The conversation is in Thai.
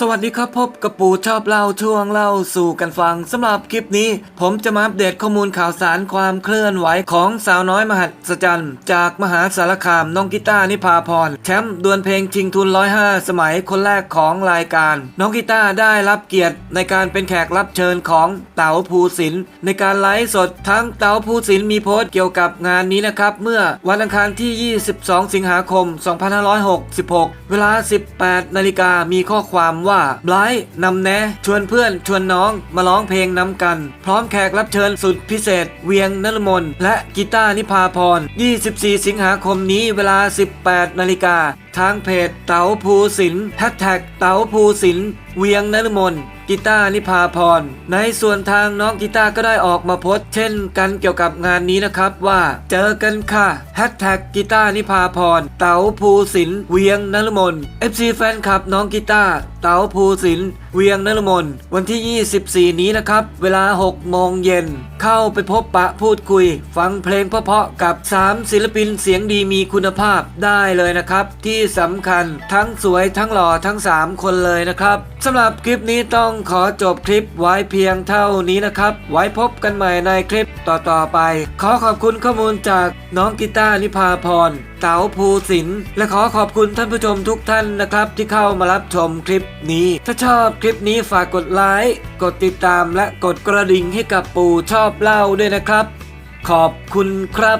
สวัสดีครับพบกับปู่ชอบเล่าช่วงเล่าสู่กันฟังสำหรับคลิปนี้ ผมจะมาอัปเดตข้อมูลข่าวสารความเคลื่อนไหวของสาวน้อยมหัศจรรย์ จากมหาสารคามน้องกีตาร์นิพาพรแชมป์ดวลเพลงชิงทุน 105 สมัยคนแรกของรายการ น้องกีตาร์ได้รับเกียรติในการเป็นแขกรับเชิญของเต๋าภูสินในการไลฟ์สดทั้งเต๋าภูสินมีโพสต์เกี่ยวกับงานนี้นะครับเมื่อวันอังคารที่ 22 สิงหาคม 2566 เวลา 18 นาฬิกามีข้อความว่าไบรท์นำแนะชวนเพื่อนชวนน้องมาร้องเพลงนำกัน พร้อมแขกรับเชิญสุดพิเศษ เวียงนรมนและกีตาร์นิพาพร 24 สิงหาคมนี้เวลา 18 นาฬิกา ทางเพจเต๋าภูสินแฮชแท็กเต๋าภูสิน เวียงนรมนกีตาร์นิพาพร ในส่วนทางน้องกีตาร์ก็ได้ออกมาโพสเช่นกันเกี่ยวกับงานนี้นะครับว่าเจอกันค่ะแฮชแท็กกีตาร์นิพาพร เต๋าภูสินเวียงนรมน FC แฟนคลับน้องกีตาร์เต๋าภูสินเวียงนรมนวันที่ 24 นี้นะครับ เวลา 6 โมงเย็น เข้าไปพบปะพูดคุย ฟังเพลงเพราะๆกับ 3 ศิลปินเสียงดีมีคุณภาพได้เลยนะครับ ที่สำคัญทั้งสวยทั้งหล่อทั้ง 3 คนเลยนะครับสำหรับคลิปนี้ต้องขอจบคลิปไว้เพียงเท่านี้นะครับ ไว้พบกันใหม่ในคลิปต่อๆไป ขอขอบคุณข้อมูลจากน้องกีตาร์นิพาพร เต๋าภูสินทร์และขอขอบคุณท่านผู้ชมทุกท่านนะครับ ที่เข้ามารับชมคลิปนี้ ถ้าชอบคลิปนี้ฝากกดไลค์กดติดตามและกดกระดิ่งให้กับปู่ชอบเล่าด้วยนะครับ ขอบคุณครับ